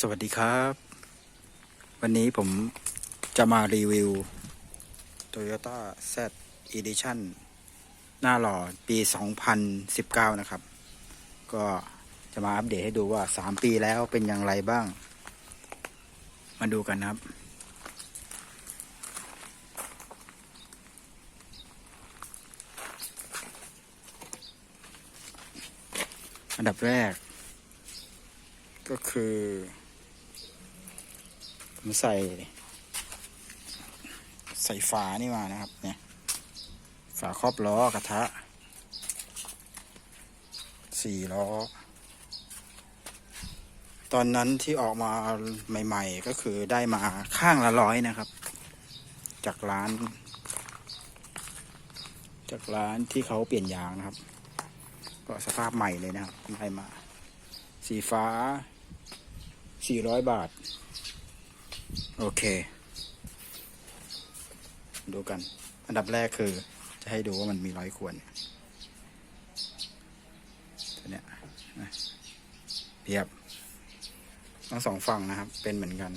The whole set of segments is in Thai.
สวัสดีครับ วันนี้ผมจะมารีวิว Toyota Z Edition หน้าหล่อปี 2019 นะครับ ก็จะมาอัปเดตให้ดูว่า 3 ปีแล้วเป็นอย่างไรบ้าง มาดูกันครับ อันดับแรกก็คือ ผมใส่ ใส่ฝานี่มานะครับ เนี่ย ฝาครอบล้อกระทะสี่ล้อ ตอนนั้นที่ออกมาใหม่ ๆ ก็คือได้มาข้างละร้อยนะครับ จากร้าน จากร้านที่เขาเปลี่ยนยางนะครับ ก็สภาพใหม่เลยนะครับได้มา สีฟ้า400บาท โอเค ดูกัน อันดับแรกคือ จะให้ดูว่ามันมีร้อยขวดตัวเนี้ยนะเทียบทั้งสองฝั่งนะครับ เป็นเหมือนกัน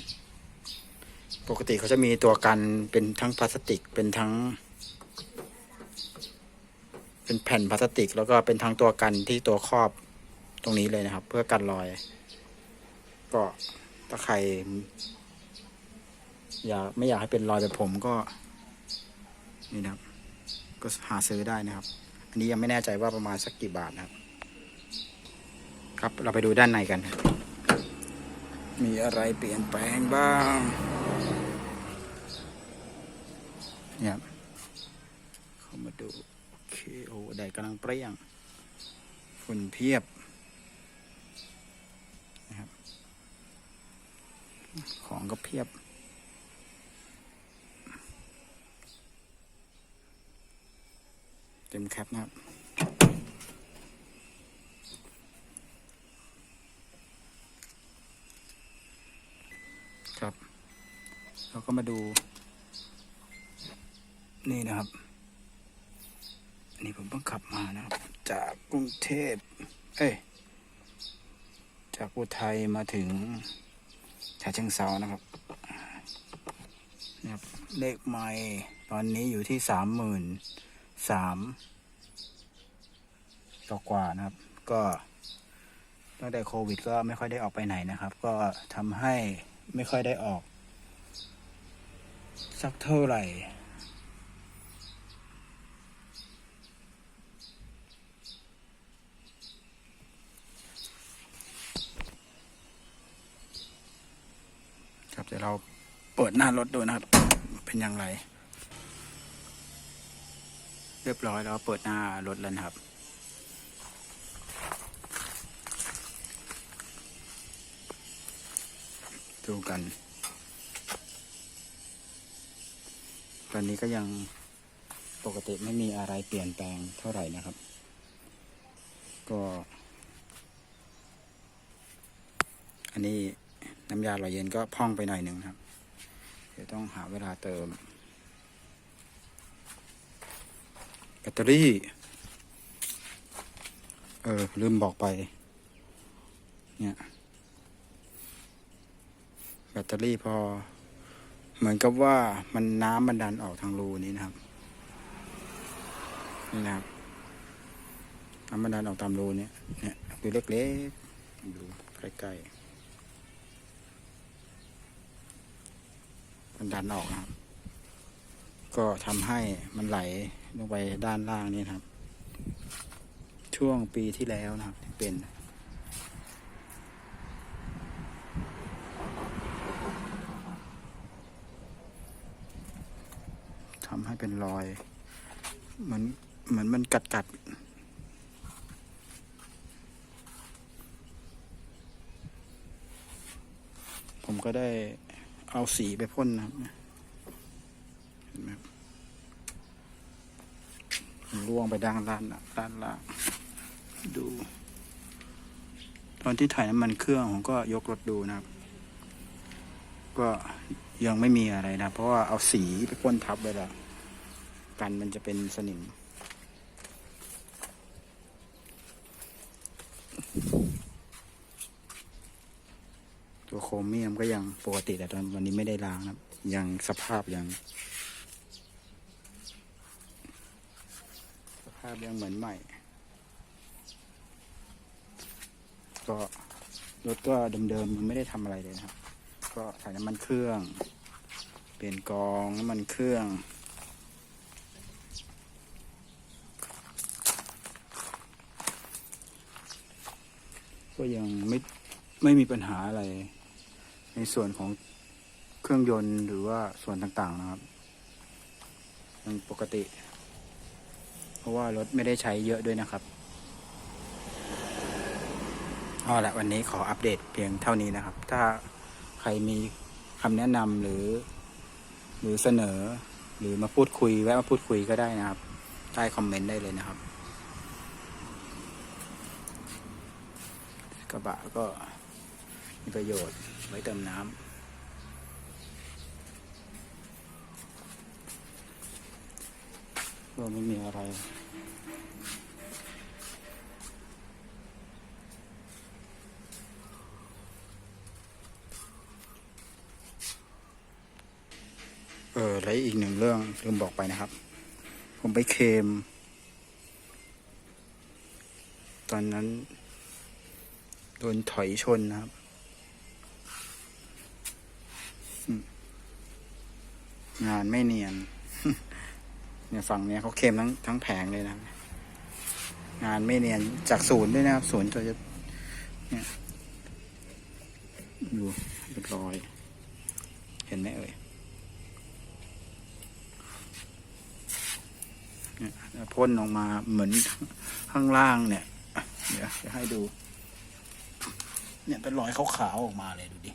ปกติเขาจะมีตัวกันเป็นทั้งพลาสติกเป็นทั้ง เป็นแผ่นพลาสติก แล้วก็เป็นทั้งตัวกันที่ตัวครอบตรงนี้เลยนะครับ เพื่อกันรอย ก็ถ้าใคร อยากไม่อยากให้เป็นรอยแบบผมก็ นี่นะครับ ก็หาซื้อได้นะครับ อันนี้ยังไม่แน่ใจว่าประมาณสักกี่บาทนะครับ ครับเราไปดูด้านในกัน มีอะไรเปลี่ยนแปลงบ้างเนี่ยครับเข้ามาดูโอเคโอ้แดดกำลังเปรี้ยงฝุ่นเพียบของก็เพียบ เต็มแคปนะครับ ครับ เราก็มาดู นี่นะครับอันนี้ผมเพิ่งขับมานะครับ จากกรุงเทพ เอ้ย จากอุทัยมาถึงฉะเชิงเซานะครับนะครับ เลขไม้ตอนนี้อยู่ที่สามหมื่น สามกกว่านะครับ ก็ตั้งแต่โควิด ก็ไม่ค่อยได้ออกไปไหนนะครับ ก็ทำให้ไม่ค่อยได้ออก สักเท่าไหร่ครับเดี๋ยวเราเปิดหน้ารถดูนะครับ เป็นอย่างไร เรียบร้อยแล้วเปิดหน้ารถแล้วนะครับ ดูกัน ตอนนี้ก็ยังปกติไม่มีอะไรเปลี่ยนแปลงเท่าไหร่นะครับ ก็ อันนี้น้ำยาหล่อเย็นก็พองไปหน่อยหนึ่งครับ เดี๋ยวต้องหาเวลาเติม แบ ตเตอรี่ เออ ลืมบอกไป เนี่ย แบตเตอรี่พอ เหมือนกับว่ามันน้ำมันดันออกทางรูนี้นะครับ นี่นะครับน้ำมันดันออกตามรูเนี่ย เนี่ยดูเล็กๆดูใกล้ๆ มันดันออกนะครับ ก็ทำให้มันไหล ลงไปด้านล่างนี่ครับ ช่วงปีที่แล้วนะครับเป็นทำให้เป็นรอย เหมือนเหมือนมันกัดกัดผมก็ได้เอาสีไปพ่นนะครับเห็นไหมครับ ล่วงไปด้านล่างน่ะด้านล่างดู ตอนที่ถ่ายน้ำมันเครื่องผมก็ยกรถดูนะครับ ก็ยังไม่มีอะไรนะ เพราะว่าเอาสีไปพ่นทับไว้แล้วกันมันจะเป็นสนิมตัวโครเมียมก็ยังปกติแต่ตอนวันนี้ไม่ได้ล้างนะครับยังสภาพยัง สภาพยังเหมือนใหม่ ก็รถก็เดิมๆยังไม่ได้ทำอะไรเลยนะครับ ก็ใส่น้ำมันเครื่อง เปลี่ยนกรองน้ำมันเครื่องก็ยังไม่ไม่มีปัญหาอะไร ในส่วนของเครื่องยนต์หรือว่าส่วนต่างๆนะครับยังปกติ ราะว่ารถไม่ได้ใช้เยอะด้วยนะครับเอาละวันนี้ขออัปเดตเพียงเท่านี้นะครับ ถ้าใครมีคำแนะนำหรือ หรือเสนอ หรือมาพูดคุยแวะมาพูดคุยก็ได้นะครับ ใต้คอมเมนต์ได้เลยนะครับ กระบะก็มีประโยชน์ไว้เติมน้ำ ก็ไม่มีอะไรเออแล้วอีกหนึ่งเรื่องลืมบอกไปนะครับ ผมไปเคม ตอนนั้น โดนถอยชนนะครับ งานไม่เนียน เนี่ยฝั่งเนี้ยเขาเคลมทั้งทั้งแผงเลยนะ งานไม่เนียนจากศูนย์ด้วยนะครับศูนย์ตัวจะเนี่ยดูเรียบร้อย เห็นไหมเอ่ยเนี่ยพ่นออกมาเหมือนข้างล่างเนี่ย เดี๋ยวจะให้ดู เนี่ยเป็นรอยขาวๆออกมาเลยดูดิ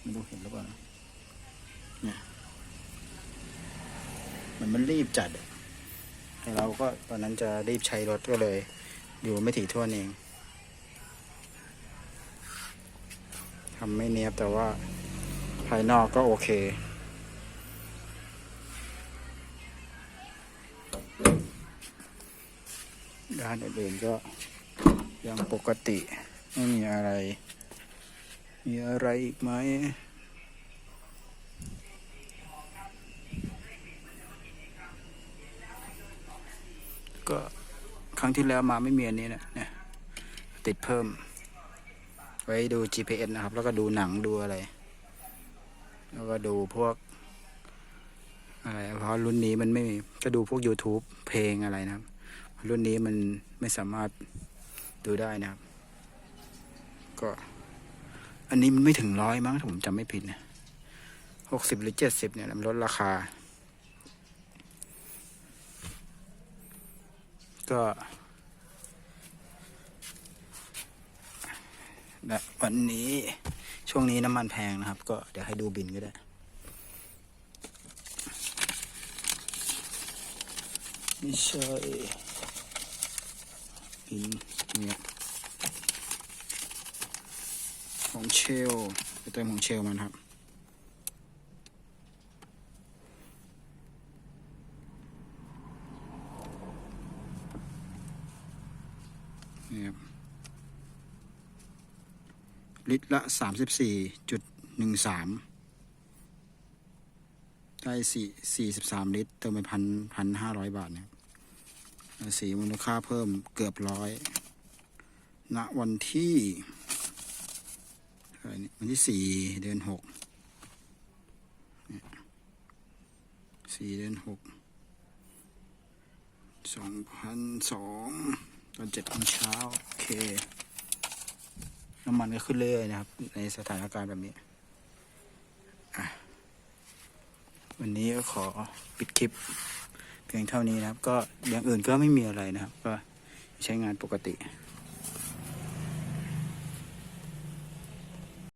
ไม่รู้เห็นหรือเปล่านะเนี่ย มันมันรีบจัดเราก็ตอนนั้นจะรีบใช้รถก็เลย อยู่ไม่ถี่ถ้วเองทำไม่เนียบแต่ว่าภายนอกก็โอเคด้านอื่นก็ยังปกติ ไม่มีอะไร มีอะไรอีกไหม ก็ ครั้งที่แล้วมาไม่มีอันนี้นะเนี่ยติดเพิ่ม ไว้ดู GPS นะครับ แล้วก็ดูหนังดูอะไร แล้วก็ดูพวกอะไรเพราะรุ่นนี้มันไม่มีก็ดูพวก YouTube เพลงอะไรนะครับ รุ่นนี้มันไม่สามารถดูได้นะครับ ก็ อันนี้มันไม่ถึงร้อยมั้งถ้าผมจำไม่ผิดนะหกสิบหรือเจ็ดสิบเนี่ยมันลดราคา ก็และวันนี้ช่วงนี้น้ำมันแพงนะครับ ก็เดี๋ยวให้ดูบินก็ได้ ไม่ใช่บินเนี่ยของเชลไปเติมของเชลมันครับ นี่ครับลิตรละสามสิบสี่จุดหนึ่งสามได้สี่สี่สิบสามลิตร เติมไปพันพันห้าร้อยบาทนะครับภาษีมูลค่าเพิ่มเกือบร้อยณวันที่วันที่สี่เดือนหกสี่เดือนหกสองพันสอง ตอนเจ็ดโมงเช้าโอเค น้ำมันก็ขึ้นเรื่อยนะครับ ในสถานการณ์แบบนี้ วันนี้ก็ขอปิดคลิป เพียงเท่านี้นะครับ ก็อย่างอื่นก็ไม่มีอะไรนะครับ ก็ใช้งานปกติ